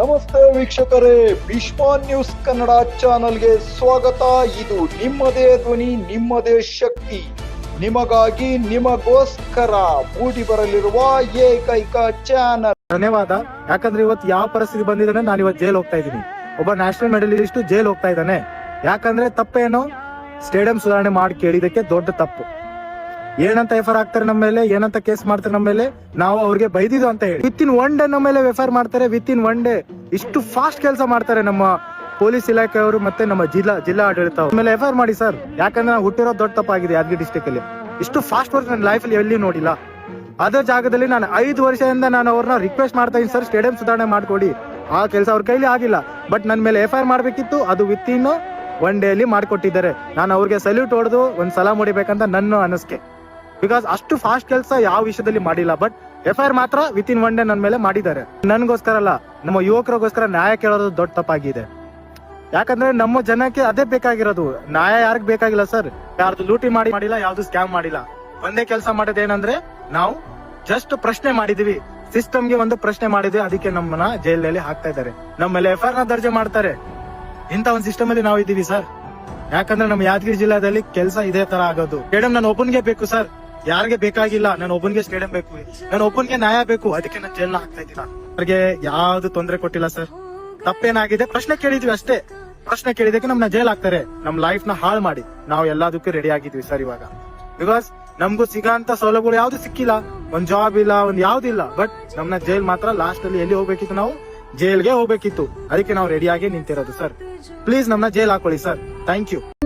ನಮಸ್ತೆ ವೀಕ್ಷಕರೇ ಭೀಷ್ಮ ನ್ಯೂಸ್ ಕನ್ನಡ ಚಾನಲ್ಗೆ ಸ್ವಾಗತ. ಇದು ನಿಮ್ಮದೇ ಧ್ವನಿ, ನಿಮ್ಮದೇ ಶಕ್ತಿ. ನಿಮಗಾಗಿ ನಿಮಗೋಸ್ಕರ ಮೂಡಿ ಬರಲಿರುವ ಏಕೈಕ ಚಾನಲ್ ಧನ್ಯವಾದ. ಯಾಕಂದ್ರೆ ಇವತ್ತು ಯಾವ ಪರಿಸ್ಥಿತಿ ಬಂದಿದ್ದಾನೆ ನಾನು ಇವತ್ತು ಜೈಲ್ ಹೋಗ್ತಾ ಇದ್ದೀನಿ. ಒಬ್ಬ ನ್ಯಾಷನಲ್ ಮೆಡಲಿಸ್ಟ್ ಜೈಲ್ ಹೋಗ್ತಾ ಇದ್ದಾನೆ. ಯಾಕಂದ್ರೆ ತಪ್ಪೇನು ಸ್ಟೇಡಿಯಂ ಸುಧಾರಣೆ ಮಾಡಿ ಕೇಳಿದಕ್ಕೆ ದೊಡ್ಡ ತಪ್ಪು. ಏನಂತ ಎಫ್ ಆಗ್ತಾರೆ ನಮ್ಮ ಮೇಲೆ, ಏನಂತ ಕೇಸ್ ಮಾಡ್ತಾರೆ ನಮ್ಮ ಮೇಲೆ, ನಾವು ಅವ್ರಿಗೆ ಬೈದಿದ್ದು ಅಂತ ಹೇಳಿ. ವಿತ್ ಇನ್ ಒನ್ ಡೇ ನಮ್ಮ ಮೇಲೆ ಎಫ್ ಮಾಡ್ತಾರೆ ವಿತ್ ಇನ್ ಒನ್ ಡೇ ಇಷ್ಟು ಫಾಸ್ಟ್ ಕೆಲಸ ಮಾಡ್ತಾರೆ ನಮ್ಮ ಪೊಲೀಸ್ ಇಲಾಖೆಯವರು ಮತ್ತೆ ನಮ್ಮ ಜಿಲ್ಲಾ ಜಿಲ್ಲಾ ಆಡಳಿತ ಮೇಲೆ ಎಫ್ ಮಾಡಿ ಸರ್ ಯಾಕಂದ್ರೆ ನಾವು ಹುಟ್ಟಿರೋ ದೊಡ್ಡ ತಪ್ಪಾಗಿದೆ ಯಾದಗಿರಿ ಡಿಸ್ಟಿಕ್ ಅಲ್ಲಿ. ಇಷ್ಟು ಫಾಸ್ಟ್ ವರ್ಕ್ ನನ್ನ ಲೈಫ್ ಅಲ್ಲಿ ಎಲ್ಲಿ ನೋಡಿಲ್ಲ. ಅದೇ ಜಾಗದಲ್ಲಿ ನಾನು ಐದು ವರ್ಷದಿಂದ ನಾನು ಅವ್ರನ್ನ ರಿಕ್ವೆಸ್ಟ್ ಮಾಡ್ತಾ ಇದ್ದೀನಿ ಸರ್ ಸ್ಟೇಡಿಯಂ ಸುಧಾರಣೆ ಮಾಡ್ಕೊಡಿ. ಆ ಕೆಲಸ ಅವ್ರ ಕೈಲಿ ಆಗಿಲ್ಲ. ಬಟ್ ನನ್ನ ಮೇಲೆ ಎಫ್ ಆರ್ ಮಾಡ್ಬೇಕಿತ್ತು. ಅದು ವಿತ್ ಇನ್ ಒನ್ ಡೇ ಅಲ್ಲಿ ಮಾಡ್ಕೊಟ್ಟಿದ್ದಾರೆ. ನಾನು ಅವ್ರಿಗೆ ಸಲ್ಯೂಟ್ ಹೊಡೆದು ಒಂದು ಸಲ ಮುಡಿಬೇಕಂತ ನನ್ನ ಅನಿಸ್ಕೆ. ಬಿಕಾಸ್ ಅಷ್ಟು ಫಾಸ್ಟ್ ಕೆಲಸ ಯಾವ ವಿಷಯದಲ್ಲಿ ಮಾಡಿಲ್ಲ. ಬಟ್ ಎಫ್ ಐ ಆರ್ ಮಾತ್ರ ವಿತ್ ಇನ್ ಒನ್ ಡೇ ನನ್ನ ಮೇಲೆ ಮಾಡಿದ್ದಾರೆ. ನನ್ಗೋಸ್ಕರ ಅಲ್ಲ, ನಮ್ಮ ಯುವಕರಿಗೋಸ್ಕರ ನ್ಯಾಯ ಕೇಳೋದು ದೊಡ್ಡ ತಪ್ಪಾಗಿದೆ. ಯಾಕಂದ್ರೆ ನಮ್ಮ ಜನಕ್ಕೆ ಅದೇ ಬೇಕಾಗಿರೋದು. ನ್ಯಾಯ ಯಾರಿಗ್ ಬೇಕಾಗಿಲ್ಲ ಸರ್ ಯಾರ್ದು ಲೂಟಿ ಮಾಡಿ ಮಾಡಿಲ್ಲ ಯಾವ್ದು ಸ್ಕ್ಯಾಮ್ ಮಾಡಿಲ್ಲ. ಒಂದೇ ಕೆಲಸ ಮಾಡೋದೇನಂದ್ರೆ ನಾವು ಜಸ್ಟ್ ಪ್ರಶ್ನೆ ಮಾಡಿದೀವಿ ಸಿಸ್ಟಮ್ಗೆ ಒಂದು ಪ್ರಶ್ನೆ ಮಾಡಿದ್ವಿ ಅದಕ್ಕೆ ನಮ್ಮನ್ನ ಜೈಲಲ್ಲಿ ಹಾಕ್ತಾ ಇದ್ದಾರೆ. ನಮ್ಮ ಮೇಲೆ ಎಫ್ನ ದರ್ಜೆ ಮಾಡ್ತಾರೆ. ಇಂತ ಒಂದು ಸಿಸ್ಟಮ್ ಅಲ್ಲಿ ನಾವು ಇದ್ದೀವಿ ಸರ್ ಯಾಕಂದ್ರೆ ನಮ್ಮ ಯಾದಗಿರಿ ಜಿಲ್ಲಾದಲ್ಲಿ ಕೆಲಸ ಇದೇ ತರ ಆಗೋದು. ಮೇಡಮ್ ನಾನು ಒಬ್ಬನಿಗೆ ಬೇಕು ಸರ್ ಯಾರಿಗೆ ಬೇಕಾಗಿಲ್ಲ ನಾನು ಒಬ್ಬನಿಗೆ ಸ್ಟೇಡಿಯಂ ಬೇಕು ನಾನು ಒಬ್ಬನಿಗೆ ನ್ಯಾಯ ಬೇಕು, ಅದಕ್ಕೆ ನಾನು ಜೈಲ್ನ ಹಾಕ್ತಾ ಇದ್ದೀನಿ. ಅವ್ರಿಗೆ ಯಾವ್ದು ತೊಂದರೆ ಕೊಟ್ಟಿಲ್ಲ ಸರ್. ತಪ್ಪೇನಾಗಿದೆ? ಪ್ರಶ್ನೆ ಕೇಳಿದ್ವಿ ಅಷ್ಟೇ. ಪ್ರಶ್ನೆ ಕೇಳಿದಕ್ಕೆ ನಮ್ನ ಜೈಲ್ ಹಾಕ್ತಾರೆ. ನಮ್ ಲೈಫ್ನ ಹಾಳು ಮಾಡಿ. ನಾವು ಎಲ್ಲದಕ್ಕೂ ರೆಡಿ ಆಗಿದ್ವಿ ಸರ್ ಇವಾಗ. ಬಿಕಾಸ್ ನಮ್ಗೂ ಸಿಗಂತ ಸೌಲಭ್ಯಗಳು ಯಾವ್ದು ಸಿಕ್ಕಿಲ್ಲ. ಒಂದ್ ಜಾಬ್ ಇಲ್ಲ, ಒಂದ್ ಯಾವ್ದಿಲ್ಲ ಬಟ್ ನಮ್ನ ಜೈಲ್ ಮಾತ್ರ ಲಾಸ್ಟ್ ಅಲ್ಲಿ ಎಲ್ಲಿ ಹೋಗ್ಬೇಕಿತ್ತು ನಾವು? ಜೈಲ್ಗೆ ಹೋಗ್ಬೇಕಿತ್ತು. ಅದಕ್ಕೆ ನಾವು ರೆಡಿಯಾಗಿ ನಿಂತಿರೋದು ಸರ್. ಪ್ಲೀಸ್ ನಮ್ನ ಜೈಲ್ ಹಾಕೊಳ್ಳಿ ಸರ್. Thank you